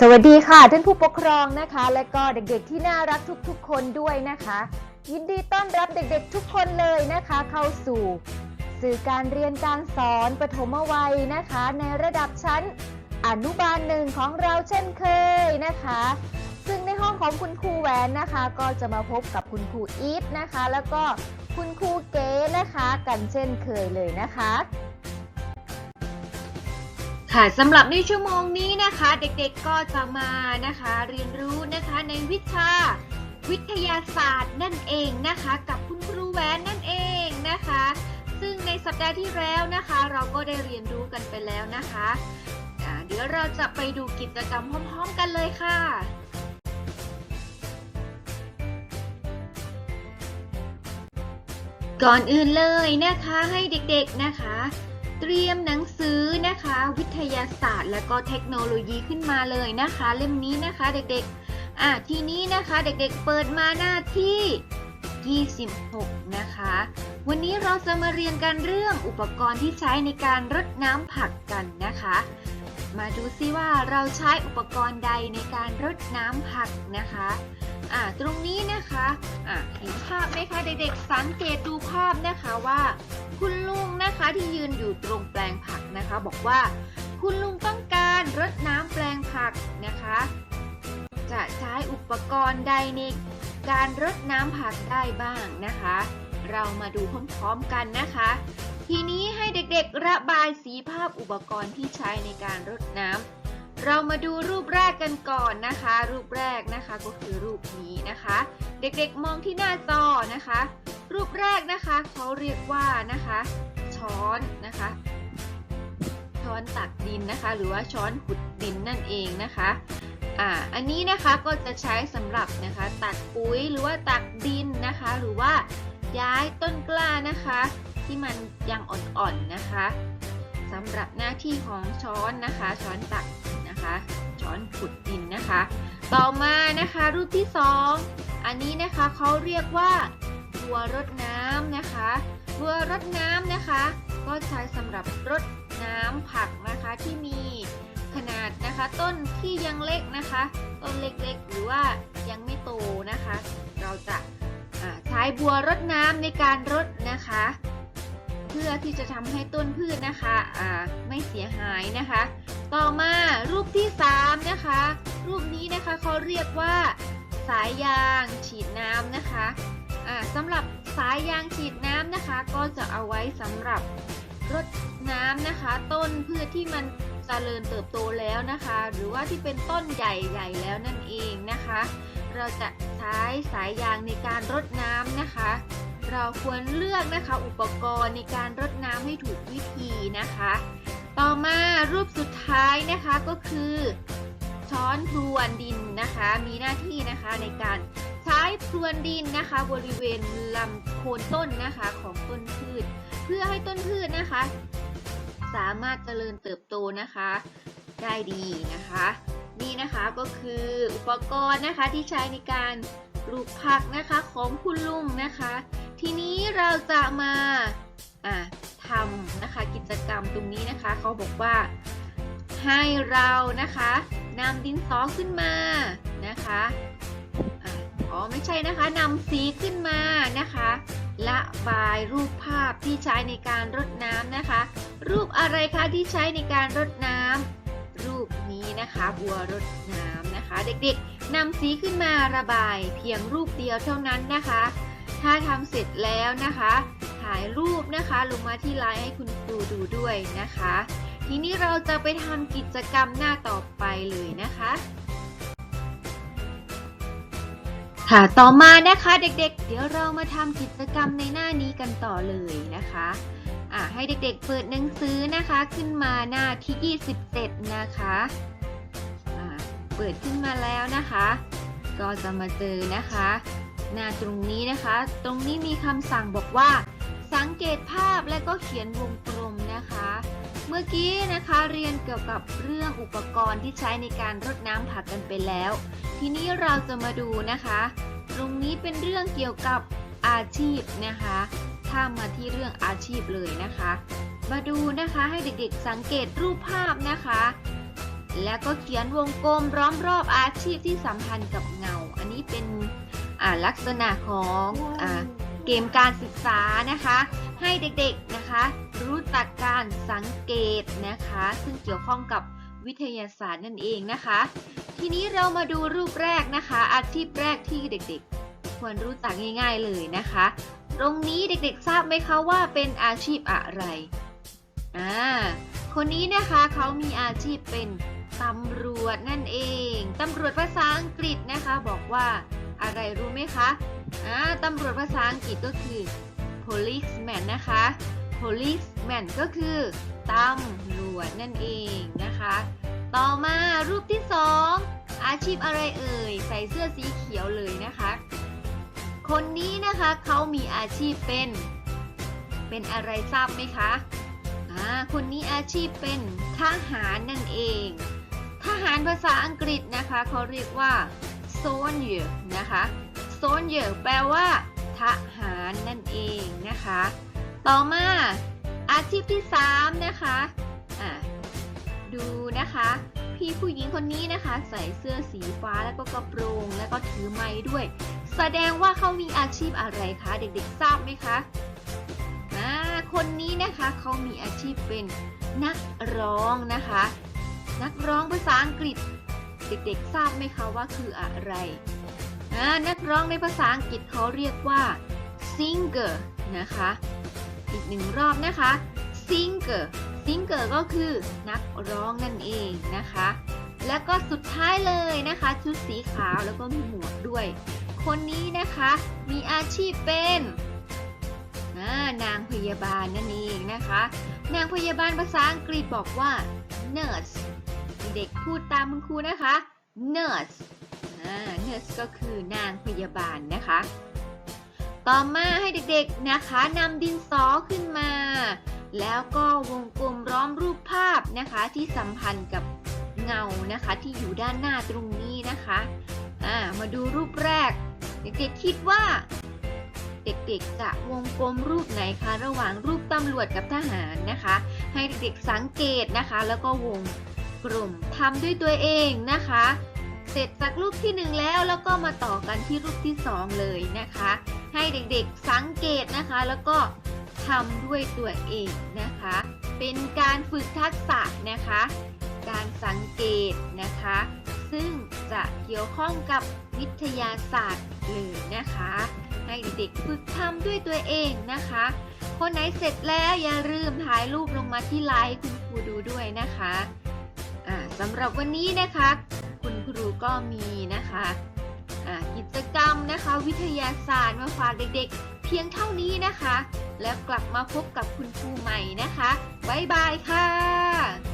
สวัสดีค่ะท่านผู้ปกครองนะคะ และก็เด็กๆที่น่ารักทุกๆ คนด้วยนะคะ ยินดีต้อนรับเด็กๆทุกคนเลยนะคะ เข้าสู่สื่อการเรียนการสอนปฐมวัยนะคะ ในระดับชั้นอนุบาลหนึ่งของเราเช่นเคยนะคะ ซึ่งในห้องของคุณครูแหวนนะคะ ก็จะมาพบกับคุณครูอีฟนะคะ แล้วก็คุณครูเก๋นะคะ กันเช่นเคยเลยนะคะ ค่ะสำหรับในชั่วโมงนี้นะคะ เด็กๆก็จะมานะคะ เรียนรู้นะคะในวิชาวิทยาศาสตร์นั่นเองนะคะ กับคุณครูแหวนนั่นเองนะคะ ซึ่งในสัปดาห์ที่แล้วนะคะ เราก็ได้เรียนรู้กันไปแล้วนะคะเดี๋ยวเราจะไปดูกิจกรรมพร้อมๆกันเลยค่ะก่อนอื่นเลยนะคะให้เด็กๆนะคะ เตรียมหนังสือ นะคะ วิทยาศาสตร์ และก็เทคโนโลยีขึ้นมาเลยนะคะ เล่มนี้นะคะเด็กๆ อะทีนี้นะคะเด็กๆเปิดมาหน้าที่ 26 นะคะ วันนี้เราจะมาเรียนกันเรื่องอุปกรณ์ที่ใช้ในการรดน้ำผักกันนะคะ มาดูซิว่าเราใช้อุปกรณ์ใดในการรดน้ำผักนะคะ อะตรงนี้นะคะอะเห็นภาพไหมคะเด็กๆ สังเกตดูภาพนะคะว่า คุณลุงนะคะที่ยืนอยู่ตรงแปลงผักนะคะ บอกว่า คุณลุงต้องการรดน้ำแปลงผักนะคะ จะใช้อุปกรณ์ใดในการรดน้ำผักได้บ้างนะคะ เรามาดูพร้อมๆกันนะคะ ทีนี้ให้เด็กๆระบายสีภาพอุปกรณ์ที่ใช้ในการรดน้ำ เรามาดูรูปแรกกันก่อนนะคะ รูปแรกนะคะก็คือรูปนี้นะคะ เด็กๆมองที่หน้าจอนะคะ รูปแรกนะคะเขาเรียกว่านะคะ ช้อนนะคะ ช้อนตักดินนะคะ หรือว่าช้อนขุดดินนั่นเองนะคะอ่าอันนี้นะคะก็จะใช้สำหรับนะคะตักปุ๋ยหรือว่าตักดินนะคะ หรือว่าย้ายต้นกล้านะคะ ที่มันยังอ่อนๆนะคะสำหรับหน้าที่ของช้อนนะคะ ช้อนตัก นะคะ ช้อนขุดดินนะคะ ต่อมานะคะรูปที่สองอันนี้นะคะเขาเรียกว่าบัวรดน้ำนะคะบัวรดน้ำนะคะ ก็ใช้สำหรับรดน้ำผักนะคะที่มีขนาดนะคะ ต้นที่ยังเล็กนะคะ ต้นเล็กๆ หรือว่ายังไม่โตนะคะ เราจะใช้บัวรดน้ำในการรดนะคะ เพื่อที่จะทำให้ต้นพืชนะคะอ่าไม่เสียหายนะคะ ต่อมารูปที่ 3 นะคะ รูปนี้นะคะเขาเรียกว่า สายยางฉีดน้ำนะคะอ่าสำหรับสายยางฉีดน้ำนะคะ ก็จะเอาไว้สำหรับรดน้ำนะคะ ต้นพืชที่มันเจริญเติบโตแล้วนะคะ หรือว่าที่เป็นต้นใหญ่ๆแล้วนั่นเองนะคะ เราจะใช้สายยางในการรดน้ำนะคะ เราควรเลือกนะคะอุปกรณ์ในการรดน้ำให้ถูกวิธีนะคะ ต่อมารูปสุดท้ายนะคะก็คือ ช้อนพรวนดินนะคะ มีหน้าที่นะคะในการใช้พรวนดินนะคะ บริเวณลำโคนต้นนะคะของต้นพืช เพื่อให้ต้นพืชนะคะ สามารถเจริญเติบโตนะคะ ได้ดีนะคะ นี่นะคะก็คืออุปกรณ์นะคะที่ใช้ในการปลูกผักนะคะของคุณลุงนะคะ ทีนี้เราจะมาอะทำนะคะกิจกรรมตรงนี้นะคะเขาบอกว่าให้เรานะคะนำดินสอขึ้นมานะคะอะอ๋อไม่ใช่นะคะนำสีขึ้นมานะคะละบายรูปภาพที่ใช้ในการรดน้ำนะคะ รูปอะไรคะที่ใช้ในการรดน้ำรูปนี้นะคะบัวรดน้ำนะคะ เด็กๆนำสีขึ้นมาระบายเพียงรูปเดียวเท่านั้นนะคะ ถ้าทำเสร็จแล้วนะคะถ่ายรูปนะคะลงมาที่ไลน์ให้คุณครูดูด้วยนะคะ ทีนี้เราจะไปทำกิจกรรมหน้าต่อไปเลยนะคะค่ะต่อมานะคะเด็กๆ เดี๋ยวเรามาทำกิจกรรมในหน้านี้กันต่อเลยนะคะอะให้เด็กๆเปิดหนังสือนะคะขึ้นมาหน้าที่ 27 นะคะอะเปิดขึ้นมาแล้วนะคะ ก็จะมาเจอนะคะ หน้าตรงนี้นะคะ ตรงนี้มีคำสั่งบอกว่า สังเกตภาพและก็เขียนวงกลมนะคะ เมื่อกี้นะคะเรียนเกี่ยวกับเรื่องอุปกรณ์ที่ใช้ในการรดน้ำผักกันไปแล้ว ทีนี้เราจะมาดูนะคะ ตรงนี้เป็นเรื่องเกี่ยวกับอาชีพนะคะถ้ามาที่เรื่องอาชีพเลยนะคะ มาดูนะคะให้เด็กๆสังเกตรูปภาพนะคะ แล้วก็เขียนวงกลมล้อมรอบอาชีพที่สัมพันธ์กับเงา อันนี้เป็น ลักษณะของอเกมการศึกษานะคะ ให้เด็กๆนะคะ รู้จักการสังเกตนะคะ ซึ่งเกี่ยวข้องกับวิทยาศาสตร์นั่นเองนะคะ ทีนี้เรามาดูรูปแรกนะคะ อาชีพแรกที่เด็กๆ ควรรู้จักง่าย ๆเลยนะคะ ตรงนี้เด็กๆทราบไหมคะว่าเป็นอาชีพอะไรอ่าคนนี้นะคะเขามีอาชีพเป็นตำรวจนั่นเอง ตำรวจภาษาอังกฤษนะคะบอกว่า อะไรรู้ไหมคะอ่าตำรวจภาษาอังกฤษก็คือ policeman นะคะ policeman ก็คือตำรวจนั่นเองนะคะ ต่อมารูปที่สองอาชีพอะไรเอ่ย ใส่เสื้อสีเขียวเลยนะคะ คนนี้นะคะเขามีอาชีพเป็น เป็นอะไรทราบไหมคะอ่าคนนี้อาชีพเป็นทหารนั่นเอง ทหารภาษาอังกฤษนะคะเขาเรียกว่า soldier นะคะ soldier แปลว่า ทหารนั่นเองนะคะ ต่อมาอาชีพที่ 3 นะคะอะดูนะคะ พี่ผู้หญิงคนนี้นะคะ ใส่เสื้อสีฟ้าแล้วก็กระโปรงแล้วก็ถือไม้ด้วย แสดงว่าเขามีอาชีพอะไรคะเด็กๆทราบไหมคะอ่าคนนี้นะคะเขามีอาชีพเป็นนักร้องนะคะ นักร้องภาษาอังกฤษ เด็กๆ ทราบไหมคะว่าคืออะไรนักร้องในภาษาอังกฤษเขาเรียกว่า singer นะคะ อีกหนึ่งรอบนะคะ singer singer ก็คือนักร้องนั่นเองนะคะ แล้วก็สุดท้ายเลยนะคะ ชุดสีขาวแล้วก็มีหมวกด้วย คนนี้นะคะมีอาชีพเป็นนางพยาบาลนั่นเองนะคะ นางพยาบาลภาษาอังกฤษบอกว่า nurse ด็กพูดตามคุณครูนะคะ nurse อ่า nurse ก็คือนางพยาบาลนะคะ ต่อมาให้เด็กๆนะคะนำดินสอขึ้นมา แล้วก็วงกลมล้อมรูปภาพนะคะที่สัมพันธ์กับเงานะคะที่อยู่ด้านหน้าตรงนี้นะคะามาดูรูปแรก เด็กๆคิดว่า เด็กๆจะวงกลมรูปไหนคะ ระหว่างรูปตำรวจกับทหารนะคะ ให้เด็กๆสังเกตนะคะ แล้วก็วง กลุ่มทำด้วยตัวเองนะคะ เสร็จจากรูปที่หนึ่งแล้วแล้วก็มาต่อกันที่รูปที่สองเลยนะคะ ให้เด็กๆสังเกตนะคะ แล้วก็ทำด้วยตัวเองนะคะ เป็นการฝึกทักษะนะคะ การสังเกตนะคะ ซึ่งจะเกี่ยวข้องกับวิทยาศาสตร์เลยนะคะ ให้เด็กๆฝึกทำด้วยตัวเองนะคะ คนไหนเสร็จแล้วอย่าลืมถ่ายรูปลงมาที่ไลน์คุณครูดูด้วยนะคะ สำหรับวันนี้นะคะ คุณครูก็มีนะคะกิจกรรมนะคะวิทยาศาสตร์มาฝากเด็กๆ เพียงเท่านี้นะคะ แล้วกลับมาพบกับคุณครูใหม่นะคะ บ๊ายบายค่ะ